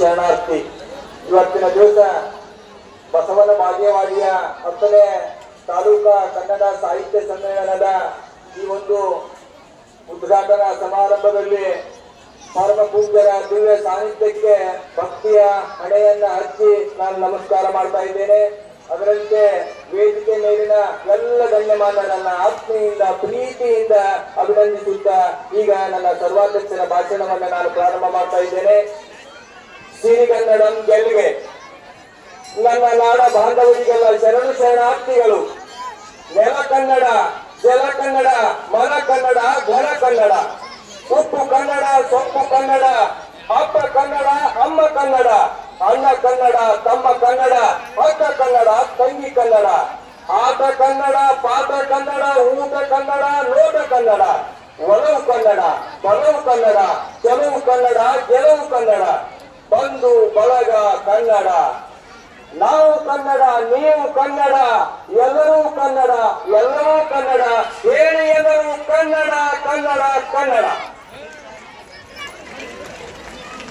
ಶರಣಾರ್ಥಿ ಇವತ್ತಿನ ದಿವಸ ಬಸವನ ಭಾಗ್ಯವಾಡಿಯ ಹತ್ತನೇ ತಾಲೂಕಾ ಕನ್ನಡ ಸಾಹಿತ್ಯ ಸಮ್ಮೇಳನದ ಈ ಒಂದು ಉದ್ಘಾಟನಾ ಸಮಾರಂಭದಲ್ಲಿ ಪರಮ ಪೂಜ್ಯರ ದಿವ್ಯ ಸಾಹಿತ್ಯಕ್ಕೆ ಭಕ್ತಿಯ ಹಣೆಯನ್ನ ಹಚ್ಚಿ ನಾನು ನಮಸ್ಕಾರ ಮಾಡ್ತಾ ಇದ್ದೇನೆ. ಅದರಂತೆ ವೇದಿಕೆ ಮೇಲಿನ ಎಲ್ಲ ಗಣ್ಯಮಾನ್ಯರನ್ನ ಆತ್ಮೀಯಿಂದ, ಪ್ರೀತಿಯಿಂದ ಅಭಿನಂದಿಸುತ್ತಾ ಈಗ ನನ್ನ ಸರ್ವಾಧ್ಯಕ್ಷರ ಭಾಷಣವನ್ನು ನಾನು ಪ್ರಾರಂಭ ಮಾಡ್ತಾ ಇದ್ದೇನೆ. ಸಿರಿಗನ್ನಡಂ ಗೆಲ್ಗೆ ನನ್ನ ನಾಡ ಬಾಂಧವರಿಗೆಲ್ಲ ಶರಣು ಶರಣಾರ್ಥಿಗಳು. ನೆಲ ಕನ್ನಡ, ಜಲ ಕನ್ನಡ ಮನ ಕನ್ನಡ, ಘನ ಕನ್ನಡ, ಉಪ್ಪು ಕನ್ನಡ, ಸೊಪ್ಪು ಕನ್ನಡ, ಅಪ್ಪ ಕನ್ನಡ, ಅಮ್ಮ ಕನ್ನಡ, ಅಣ್ಣ ಕನ್ನಡ, ತಮ್ಮ ಕನ್ನಡ, ಅಕ್ಕ ಕನ್ನಡ, ತಂಗಿ ಕನ್ನಡ, ಆತ ಕನ್ನಡ ಪಾಠ ಕನ್ನಡ, ಊಟ ಕನ್ನಡ ನೋಟ ಕನ್ನಡ, ಒಲವು ಕನ್ನಡ, ಬಲವು ಕನ್ನಡ, ಕೆಲವು ಕನ್ನಡ, ಗೆಲುವು ಕನ್ನಡ. ಬಂಧು ಬಳಗ ಕನ್ನಡ. ನಾವು ಕನ್ನಡ, ನೀವು ಕನ್ನಡ, ಎಲ್ಲರೂ ಕನ್ನಡ ಎಲ್ಲರೂ ಕನ್ನಡ, ಹೇಳಿ ಎಲ್ಲರೂ ಕನ್ನಡ ಕನ್ನಡ ಕನ್ನಡ.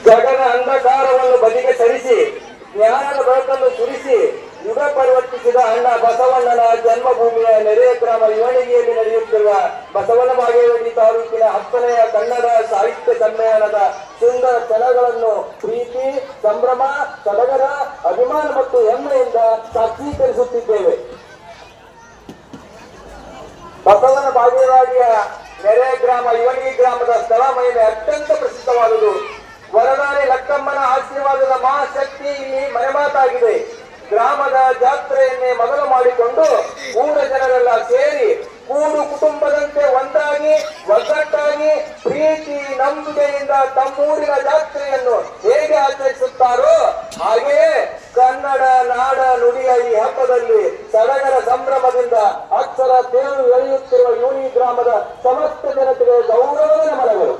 ಜಗನ ಅಂಧಕಾರವನ್ನು ಬದಿಗೆ ಸರಿಸಿ, ಜ್ಞಾನದ ಬೆಳಕನ್ನು ಸುರಿಸಿ, ಯುಗ ಪರಿವರ್ತಿಸಿದ ಅಣ್ಣ ಬಸವಣ್ಣನ ಜನ್ಮಭೂಮಿಯ ನೆರೆಯ ಗ್ರಾಮ ಇವಣಿಗೆಯಲ್ಲಿ ನಡೆಯುತ್ತಿರುವ ಬಸವನ ಬಾಗೇವಾಡಿ ತಾಲೂಕಿನ ಹತ್ತನೆಯ ಕನ್ನಡ ಸಾಹಿತ್ಯ ಸಮ್ಮೇಳನದ ಸುಂದರ ಕ್ಷಣಗಳನ್ನು ಪ್ರೀತಿ, ಸಂಭ್ರಮ, ಸಡಗರ, ಅಭಿಮಾನ ಮತ್ತು ಹೆಮ್ಮೆಯಿಂದ ಸಾಕ್ಷೀಕರಿಸುತ್ತಿದ್ದೇವೆ. ಬಸವನ ಬಾಗೇವಾಡಿಯ ನೆರೆ ಗ್ರಾಮ ಇವಣಿಗೆ ಗ್ರಾಮದ ಸ್ಥಳ ಮಹಿಮೆ ಅತ್ಯಂತ ಪ್ರಸಿದ್ಧವಾದುದು. ವರದಾರಿ ಲಕ್ಕಮ್ಮನ ಆಶೀರ್ವಾದದ ಮಹಾಶಕ್ತಿ ಇಲ್ಲಿ ಮನೆಮಾತಾಗಿದೆ ಗ್ರಾಮದ ಜಾತ್ರೆಯನ್ನೇ ಮೊದಲು ಮಾಡಿಕೊಂಡು ಊರ ಜನರೆಲ್ಲ ಸೇರಿ ಕೂಡು ಕುಟುಂಬದಂತೆ ಒಂದಾಗಿ, ಒಗ್ಗಟ್ಟಾಗಿ ಪ್ರೀತಿ ನಂಬಿಕೆಯಿಂದ ತಮ್ಮೂರಿನ ಜಾತ್ರೆಯನ್ನು ಹೇಗೆ ಆಚರಿಸುತ್ತಾರೋ ಹಾಗೆಯೇ ಕನ್ನಡ, ನಾಡ, ನುಡಿಯ ಈ ಹಬ್ಬದಲ್ಲಿ ಸಡಗರ ಸಂಭ್ರಮದಿಂದ ಅಕ್ಷರ ತೇರು ಎಳೆಯುತ್ತಿರುವ ಯೂನಿ ಗ್ರಾಮದ ಸಮಸ್ತ ಜನತೆಗೆ ಗೌರವದ ನಮನಗಳು.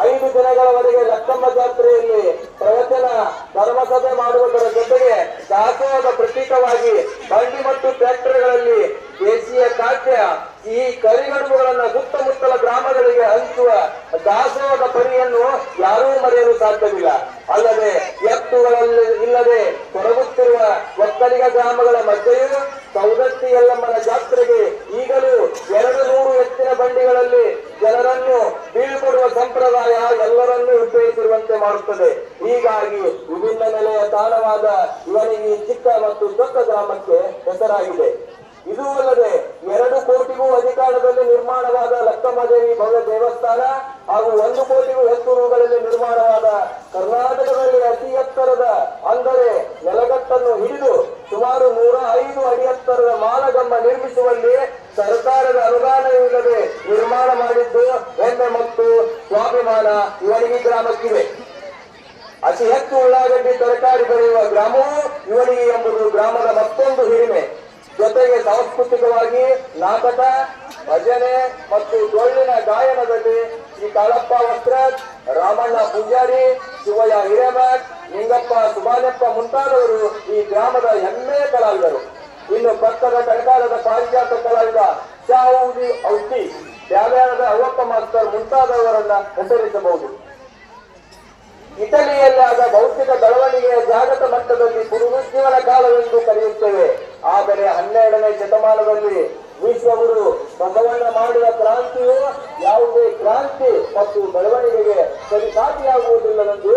ಐದು ದಿನಗಳವರೆಗೆ ಲಕ್ಕಮ್ಮ ಜಾತ್ರೆಯಲ್ಲಿ ಪ್ರವಚನ, ಧರ್ಮಸಭೆ ಮಾಡುವುದರ ಜೊತೆಗೆ ದಾಸೋಹದ ಪ್ರತೀಕವಾಗಿ ಬಂಡಿ ಮತ್ತು ಟ್ರ್ಯಾಕ್ಟರ್ಗಳಲ್ಲಿ ಖಾದ್ಯ ಈ ಕರಿಗಡುಬುಗಳನ್ನ ಸುತ್ತಮುತ್ತಲ ಗ್ರಾಮಗಳಿಗೆ ಹಂಚುವ ದಾಸೋಹದ ಪರಿಯನ್ನು ಯಾರೂ ಮರೆಯಲು ಸಾಧ್ಯವಿಲ್ಲ. ಅಲ್ಲದೆ ಎತ್ತುಗಳಲ್ಲಿ ಇಲ್ಲದೆ ತೊಡಗುತ್ತಿರುವ ಒಕ್ಕಲಿಗ ಗ್ರಾಮಗಳ ಮಧ್ಯೆಯೂ ಸೌದತ್ತಿ ಎಲ್ಲಮ್ಮನ ಜಾತ್ರೆಗೆ ಮಾಡಿದ್ದು ಹೆಮ್ಮೆ ಮತ್ತು ಸ್ವಾಭಿಮಾನ ಇವರಿಗೆ ಗ್ರಾಮಕ್ಕಿವೆ ಅತಿ ಹೆಚ್ಚು ಉಳ್ಳಾಗಡ್ಡಿ ತರಕಾರಿ ಬೆಳೆಯುವ ಗ್ರಾಮವು ಇವನಿಗೆ ಎಂಬುದು ಗ್ರಾಮದ ಮತ್ತೊಂದು ಹಿರಿಮೆ. ಜೊತೆಗೆ ಸಾಂಸ್ಕೃತಿಕವಾಗಿ ನಾಟಕ, ಭಜನೆ ಮತ್ತು ಡೊಳ್ಳಿನ ಗಾಯನದಲ್ಲಿ ಶ್ರೀ ಕಾಳಪ್ಪ ವಸ್ತ್ರ ರಾಮಣ್ಣ ಪೂಜಾರಿ, ಶಿವಯ್ಯ ಹಿರೇಮಠ್, ನಿಂಗಪ್ಪ ಸುಬಾನಪ್ಪ ಮುಂತಾದವರು ಈ ಗ್ರಾಮದ ಹೆಮ್ಮೆ ಕಲಾವಿದರು. ಇನ್ನು ಪಕ್ಕದ ಕಣಕಾಲದ ಪಾರಿಜಾತ ಕಲಾವಿದ ಶಾಹುದಿ ಔಟಿ ದ್ಯಾವ್ಯಾನದ ಅವಪ್ಪ ಮಾಸ್ತರ್ ಮುಂತಾದವರನ್ನ ಹೆಸರಿಸಬಹುದು. ಇಟಲಿಯಲ್ಲಿ ಆದ ಭೌತಿಕ ಬೆಳವಣಿಗೆಯ ಜಾಗತ ಮಟ್ಟದಲ್ಲಿ ಪುನರುಜ್ಜೀವನ ಕಾಲವೆಂದು ಕರೆಯುತ್ತೇವೆ. ಆದರೆ ಹನ್ನೆರಡನೇ ಶತಮಾನದಲ್ಲಿ ವಿಶ್ವಗುರು ಬಸವಣ್ಣ ಮಾಡಿದ ಕ್ರಾಂತಿಯು ಯಾವುದೇ ಕ್ರಾಂತಿ ಮತ್ತು ಬೆಳವಣಿಗೆಗೆ ಸರಿಸಾಟಿಯಾಗುವುದಿಲ್ಲವೆಂದು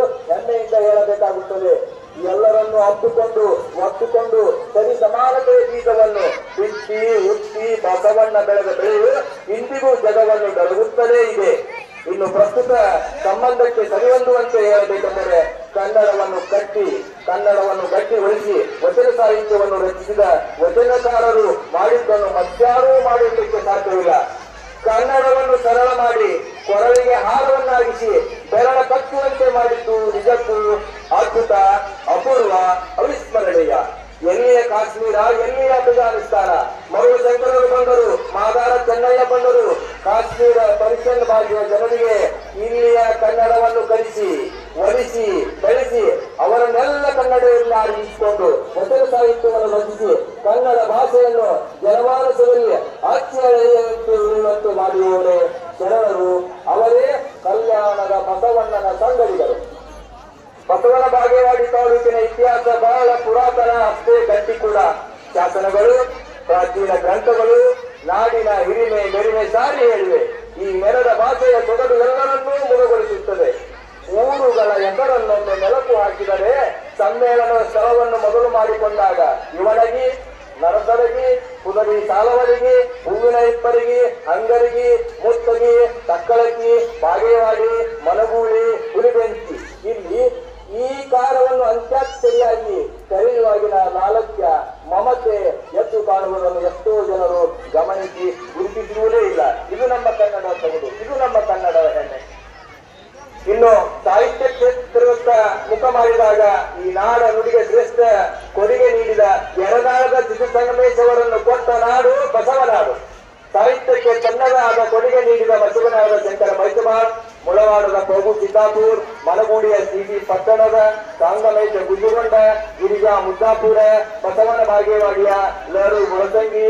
ಇನ್ನು ಪ್ರಸ್ತುತ ಸಂಬಂಧಕ್ಕೆ ಸರಿಹೊಂದುವಂತೆ ಹೇಳಬೇಕೆಂದರೆ ಕನ್ನಡವನ್ನು ಕಟ್ಟಿ, ಕನ್ನಡವನ್ನು ಗಟ್ಟಿಗೊಳಿಸಿ ವಚನ ಸಾಹಿತ್ಯವನ್ನು ರಚಿಸಿದ ವಚನಕಾರರು ಮಾಡಿದ್ದನ್ನು ಮತ್ಯಾರೂ ಮಾಡುವುದಕ್ಕೆ ಸಾಧ್ಯವಿಲ್ಲ. ಕನ್ನಡವನ್ನು ಸರಳ ಮಾಡಿ, ಕೊರಳಿಗೆ ಹಾರವನ್ನಾಗಿಸಿ, ಬೆರಳ ಕಟ್ಟುವಂತೆ ಮಾಡಿದ್ದು ನಿಜಕ್ಕೂ ಅದ್ಭುತ, ಅಪೂರ್ವ, ಅವಿಸ್ಮರಣೀಯ. ಎಲ್ಲಿಯ ಕಾಶ್ಮೀರ, ಎಲ್ಲಿಯ ಅಫ್ಘಾನಿಸ್ತಾನ? ಮರು ಶಂಕರರು ಬಂದರು, ಮಾದಾರ ಚೆನ್ನಯ್ಯ ಬಂದರು ಕಾಶ್ಮೀರ ಪರಿಚಯ ಭಾಗಿಯ ಜನರಿಗೆ ಇಲ್ಲಿಯ ಕನ್ನಡವನ್ನು ಕಲಿಸಿ ಒಲಿಸಿ ಬೆಳೆಸಿ, ಅವರನ್ನೆಲ್ಲ ಆರಿಸಿಕೊಂಡು ವಚನ ಸಾಹಿತ್ಯವನ್ನು ರಚಿಸಿ ಕನ್ನಡ ಭಾಷೆಯನ್ನು ಜನಮಾನಸದಲ್ಲಿ ಅಚ್ಚಳಿಯುವಂತೆ ಮಾಡಿರುವವರೇ ಶರಣರು. ಅವರೇ ಕಲ್ಯಾಣದ ಬಸವಣ್ಣನ ಸಂಗಡಿಗರು. ಬಸವನ ತಾಲೂಕಿನ ಇತಿಹಾಸ ಬಹಳ ಪುರಾತನ, ಅಷ್ಟೇ ಗಟ್ಟಿ ಕೂಡ. ಶಾಸನಗಳು, ಪ್ರಾಚೀನ ಗ್ರಂಥಗಳು ನಾಡಿನ ಹಿರಿಮೆ, ಮೆರಿಮೆ ಸಾರಿ ಹೇಳಿವೆ. ಈ ನೆಲದ ಭಾಷೆಯ ಸೊಗಡು ಎಲ್ಲರನ್ನೂ ಮುಳುಗೊಳಿಸುತ್ತದೆ. ಊರುಗಳ ಹೆಸರನ್ನೊಮ್ಮೆ ನೆಲಕು ಹಾಕಿದರೆ ಸಮ್ಮೇಳನದ ಸ್ಥಳವನ್ನು ಮೊದಲು ಮಾಡಿಕೊಂಡಾಗ ಇವಳಗಿ ನರಸರಗಿ ಕುದರಿ ಸಾಲವರಿಗೆ ಹೂವಿನ ಇಪ್ಪರಿಗೆ ಅಂಗರಿಗೆ ಮುತ್ತಗಿ ತಕ್ಕಳಕಿ ಬಾಗೇವಾಡಿ, ಮನಗೂಳಿ ಹುಲಿಬೆಂಚಿ ಇಲ್ಲಿ ಈ ನಾಡ ನುಡಿಗೆ ಶ್ರೇಷ್ಠ ಕೊಡುಗೆ ನೀಡಿದ ಎಡನಾಳದ ಶಿಶು ಸಂಗಮೇಶವರನ್ನು ಕೊಟ್ಟ ನಾಡು ಬಸವನಾಡು ಸಾಹಿತ್ಯಕ್ಕೆ ತನ್ನದೇ ಆದ ಕೊಡುಗೆ ನೀಡಿದ ಬಸವನಾಡದ ಶಂಕರ ಮೈಸಮಾರ್ ಮುಳವಾಡದ ಪ್ರಭು ಸಿದ್ದಾಪುರ್ ಮಲಗೂಡಿಯ ಸಿಬಿ ಪಟ್ಟಣದ ಸಾಂಗಮೇಶ ಗುಜುಗೊಂಡ, ಗಿರಿಜಾ ಮುದ್ದಾಪುರ, ಬಸವನ ಭಾಗ್ಯವಾಡಿಯ ಲರು ಮುಳಸಂಗಿ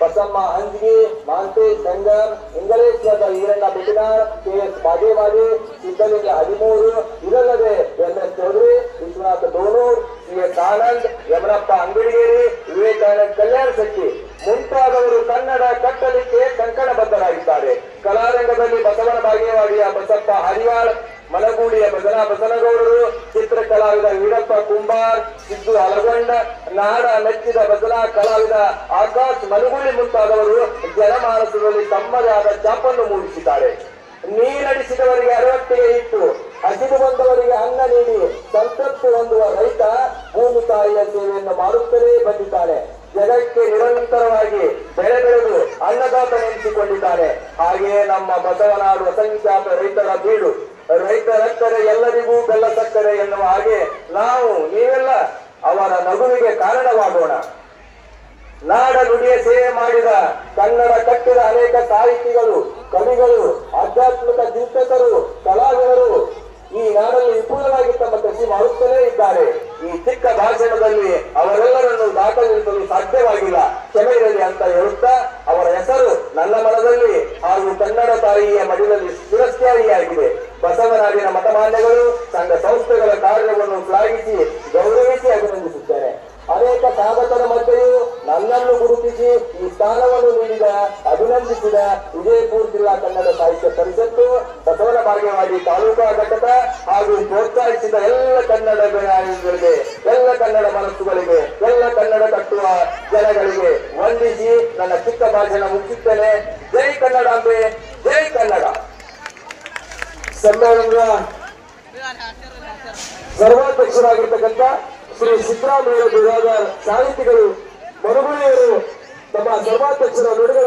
ಬಸಮ್ಮ ಅಂಜಿಗೆ ಮಾಂತೇಶ್ ಸಂಗಮ್ ಇಂಗಲೇಶ್ವರದ ಈರಣ್ಣ ಬೆಟ್ಟಿನಾರ್ ಕೆ ಎಸ್ ಬಾಗೇವಾಡಿ ಸಿದ್ದಲಿಂಗ ಹದಿಮೂರು. ಇದಲ್ಲದೆ M S Chaudhari, Vishwanatha Donur C S Anand, Yamanappa Angadigeri, Vivekananda Kalyana Shetty. ಮುಂತಾದವರು ಕನ್ನಡ ಕಟ್ಟಲಿಕ್ಕೆ ಕಂಕಣಬದ್ಧರಾಗಿದ್ದಾರೆ ಕಲಾರಂಗದಲ್ಲಿ ಬಸವನ ಬಾಗೇವಾಡಿಯ ಬಸಪ್ಪ ಹರಿಯಾಳ್ ಮಲಗೂಡಿಯ ಭಜನಾ ಬಸನಗೌಡರು ಚಿತ್ರಕಲಾವಿದ ವೀರಪ್ಪ ಕುಂಬಾರ್, ಸಿದ್ದು ಅಲಗೊಂಡ ನಾಡ ಮೆಚ್ಚಿದ ಭಜನಾ ಕಲಾವಿದ ಆಕಾಶ್ ಮಲಗೂಡಿ ಮುಂತಾದವರು ಜನಮಾನಸದಲ್ಲಿ ತಮ್ಮದೇ ಆದ ಚಾಪನ್ನು ಮೂಡಿಸಿದ್ದಾರೆ. ನೀರಡಿಸಿದವರಿಗೆ ಅರವತ್ತಿಗೆ ಇಟ್ಟು, ಹಸಿದು ಬಂದವರಿಗೆ ಅನ್ನ ನೀಡಿ, ಸಂತೃಪ್ತಿ ಹೊಂದುವ ರೈತ ಭೂಮಿ ತಾಯಿಯ ಸೇವೆಯನ್ನು ಮಾಡುತ್ತಲೇ ಬಂದಿದ್ದಾನೆ. ಜಗಕ್ಕೆ ನಿರಂತರವಾಗಿ ಬೆಳೆ ಬೆಳೆದು ಅನ್ನದಾತ ನೆನೆಸಿಕೊಂಡಿದ್ದಾರೆ ಹಾಗೆಯೇ ನಮ್ಮ ಬಸವನಾಡು ಅಸಂಖ್ಯಾತ ರೈತರ ಬೀಡು. ರೈತರಕ್ಕರೆ ಎಲ್ಲರಿಗೂ ಬೆಲ್ಲ ಸಕ್ಕರೆ ಎನ್ನುವ ಹಾಗೆ ನಾವು, ನೀವೆಲ್ಲ ಅವರ ನಗುವಿಗೆ ಕಾರಣವಾಗೋಣ. ನಾಡ ನುಡಿಯ ಸೇವೆ ಮಾಡಿದ ಕನ್ನಡ ಕಟ್ಟಿದ ಅನೇಕ ಸಾಹಿತಿಗಳು, ಕವಿಗಳು, ಆಧ್ಯಾತ್ಮಿಕ ಚಿಂತಕರು ಕಲಾವಿದರು ಈ ನಾಡಲ್ಲಿ ವಿಪುಲವಾಗಿ ತಮ್ಮ ಕೃಷಿ ಮಾಡುತ್ತಲೇ ಇದ್ದಾರೆ. ಈ ಚಿಕ್ಕ ಭಾಷಣದಲ್ಲಿ ಅವರೆಲ್ಲರನ್ನು ದಾಖಲಿಸಲು ಸಾಧ್ಯವಾಗಿಲ್ಲ. ಕ್ಷಮೆ ಅಂತ ಹೇಳುತ್ತಾ ಈ ಸ್ಥಾನವನ್ನು ನೀಡಿದ, ಅಭಿನಂದಿಸಿದ ವಿಜಯಪುರ ಜಿಲ್ಲಾ ಕನ್ನಡ ಸಾಹಿತ್ಯ ಪರಿಷತ್ತು, ಬಸವನ ಮಾರ್ಗವಾಗಿ ತಾಲೂಕಾ ಘಟಕ ಹಾಗೂ ಪ್ರೋತ್ಸಾಹಿಸಿದ ಎಲ್ಲ ಕನ್ನಡ ಅಭಿಮಾನಿಗಳಿಗೆ ಎಲ್ಲ ಕನ್ನಡ ಮನಸ್ಸುಗಳಿಗೆ, ಎಲ್ಲ ಕನ್ನಡ ಕಟ್ಟುವ ಜನಗಳಿಗೆ ವಂದಿಸಿ ನನ್ನ ಚಿಕ್ಕ ಭಾಷಣ ಮುಗಿಸುತ್ತೇನೆ. ಜೈ ಕನ್ನಡಾಂಬೆ ಜೈ ಕನ್ನಡ. ಸಮ್ಮೇಳನದ ಸರ್ವಾಧ್ಯಕ್ಷರಾಗಿರ್ತಕ್ಕಂಥ ಶ್ರೀ ಸಿದ್ದರಾಮಯ್ಯ ಸಾಹಿತಿಗಳು ಮರುಗುಳಿಯವರು ತಮ್ಮ ಸರ್ವಾಧ್ಯಕ್ಷರ ನುಡಿಗಳನ್ನ ವೇದಿಕೆಗೆ ಅರ್ಪಿಸಿದ್ದಾರೆ ಅವರಿಗೆ